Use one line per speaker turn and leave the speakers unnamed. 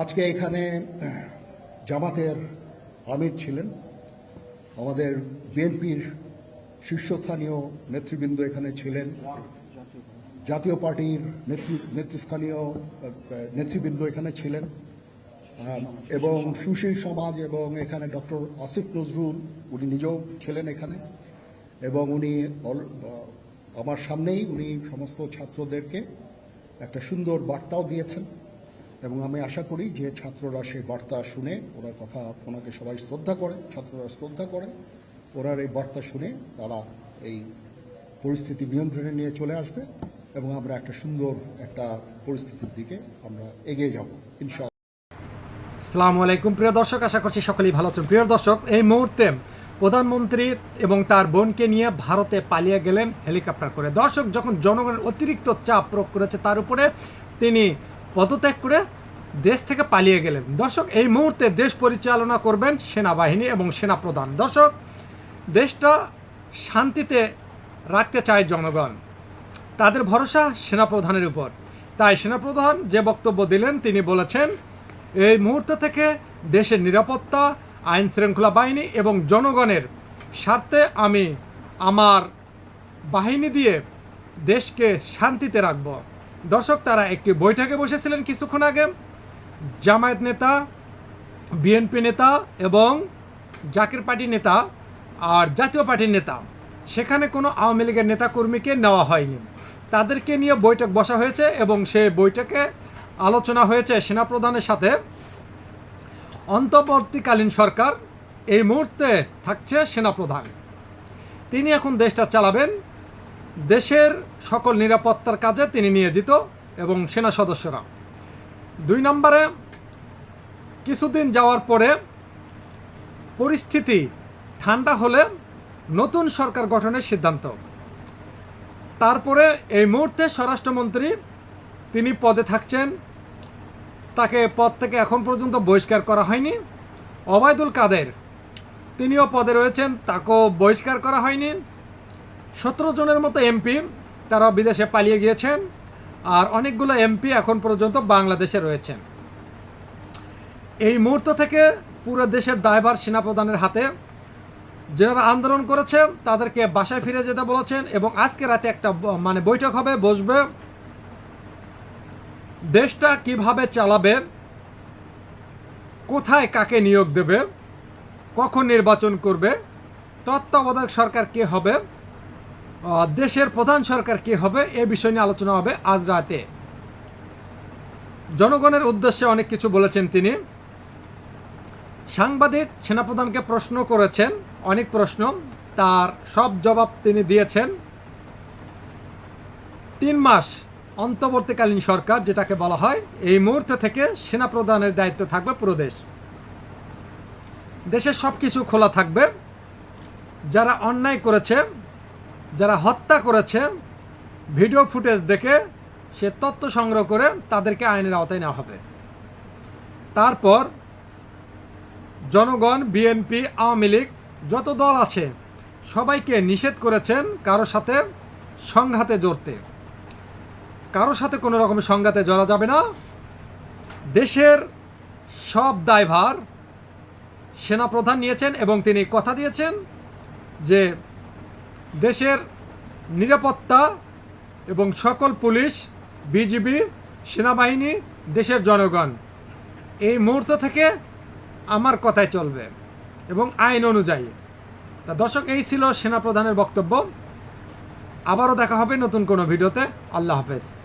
আজকে এখানে জামাতের আমির ছিলেন। আমাদের বিএনপির শীর্ষস্থানীয় নেতৃবৃন্দ এখানে ছিলেন। জাতীয় পার্টির নেতৃ, নেতৃস্থানীয় নেতৃবৃন্দ এখানে ছিলেন। এবং সুশীল সমাজ এবং এখানে ডক্টর আসিফ নজরুল, উনি নিজেও ছিলেন এখানে। এবং উনি আমার সামনেই উনি সমস্ত ছাত্রদেরকে একটা সুন্দর বার্তাও দিয়েছেন। এবং আমি আশা করি যে ছাত্ররা সেই বার্তা শুনে ওনার কথা ওনাকে সবাই শ্রদ্ধা করে, ছাত্ররা শ্রদ্ধা করে ওনার এই বার্তা শুনে তারা এই পরিস্থিতি নিয়ন্ত্রণে নিয়ে চলে আসবে এবং আমরা একটা সুন্দর একটা পরিস্থিতির দিকে আমরা এগিয়ে যাব, ইনশাআল্লাহ।
আসসালামু আলাইকুম। প্রিয় দর্শক, আশা করছি সকলেই ভালো আছেন। প্রিয় দর্শক, এই মুহূর্তে প্রধানমন্ত্রী এবং তার বোনকে নিয়ে ভারতে পালিয়ে গেলেন হেলিকপ্টার করে। দর্শক, যখন জনগণের অতিরিক্ত চাপ প্রয়োগ করেছে, তার উপরে তিনি পদত্যাগ করে দেশ থেকে পালিয়ে গেলেন। দর্শক, এই মুহূর্তে দেশ পরিচালনা করবেন সেনাবাহিনী এবং সেনাপ্রধান। দর্শক, দেশটা শান্তিতে রাখতে চায় জনগণ। তাদের ভরসা সেনাপ্রধানের উপর। তাই সেনাপ্রধান যে বক্তব্য দিলেন, তিনি বলেছেন, এই মুহূর্ত থেকে দেশের নিরাপত্তা, আইন শৃঙ্খলা বাহিনী এবং জনগণের স্বার্থে আমি আমার বাহিনী দিয়ে দেশকে শান্তিতে রাখব। দর্শক, তারা একটি বৈঠকে বসেছিলেন কিছুক্ষণ আগে। জামায়াত নেতা, বিএনপি নেতা এবং জাকির পার্টি নেতা আর জাতীয় পার্টির নেতা। সেখানে কোনো আওয়ামী লীগের নেতাকর্মীকে নেওয়া হয়নি। তাদেরকে নিয়ে বৈঠক বসা হয়েছে এবং সেই বৈঠকে আলোচনা হয়েছে সেনাপ্রধানের সাথে। অন্তর্বর্তীকালীন সরকার এই মুহূর্তে থাকছে সেনাপ্রধান। তিনি এখন দেশটা চালাবেন। দেশের সকল নিরাপত্তার কাজে তিনি নিয়োজিত এবং সেনা সদস্যরা। দুই নম্বরে, কিছুদিন যাওয়ার পরে পরিস্থিতি ঠান্ডা হলে নতুন সরকার গঠনের সিদ্ধান্ত। তারপরে এই মুহূর্তে স্বরাষ্ট্রমন্ত্রী তিনি পদে থাকছেন। তাকে পদ থেকে এখন পর্যন্ত বহিষ্কার করা হয়নি। অবায়দুল কাদের, তিনিও পদে রয়েছেন, তাকেও বহিষ্কার করা হয়নি। সতেরো জনের মতো এমপি তারা বিদেশে পালিয়ে গিয়েছেন, আর অনেকগুলো এমপি এখন পর্যন্ত বাংলাদেশে রয়েছেন। এই মুহূর্ত থেকে পুরো দেশের দায়ভার সেনাপ্রধানের হাতে। যারা আন্দোলন করেছেন তাদেরকে বাসায় ফিরে যেতে বলেছেন এবং আজকে রাতে একটা মানে বৈঠক হবে, বসবে। দেশটা কীভাবে চালাবে, কোথায় কাকে নিয়োগ দেবে, কখন নির্বাচন করবে, তত্ত্বাবধায়ক সরকার কে হবে দেশের প্রধান সরকার কে হবে এ বিষয় নিয়ে আলোচনা হবে আজ রাতে। জনগণের উদ্দেশ্যে অনেক কিছু বলেছেন তিনি। সাংবাদিক সেনাপ্রধানকে প্রশ্ন করেছেন, অনেক প্রশ্ন, তার সব জবাব তিনি দিয়েছেন। তিন মাস অন্তর্বর্তীকালীন সরকার, যেটাকে বলা হয়, এই মুহূর্তে থেকে সেনাপ্রধানের দায়িত্ব থাকবে পুরো দেশ। দেশের সব কিছু খোলা থাকবে। যারা অন্যায় করেছে যারা হত্যা করেছে ভিডিও ফুটেজ দেখে সে তথ্য সংগ্রহ করে তাদেরকে আইনের আওতায় নেওয়া হবে। তারপর জনগণ বিএনপি আওয়ামী লীগ, যত দল আছে, সবাইকে নিষেধ করেছেন কারও সাথে সংঘাতে জড়তে। কারও সাথে কোনো রকম সংঘাতে জড়া যাবে না। দেশের সব দায়ভার সেনাপ্রধান নিয়েছেন এবং তিনি কথা দিয়েছেন যে দেশের নিরাপত্তা এবং সকল পুলিশ, বিজিবি, সেনাবাহিনী, দেশের জনগণ, এই মুহূর্ত থেকে আমার কথায় চলবে এবং আইন অনুযায়ী। তা দর্শক, এই ছিল সেনাপ্রধানের বক্তব্য। আবারও দেখা হবে নতুন কোনো ভিডিওতে। আল্লাহ হাফেজ।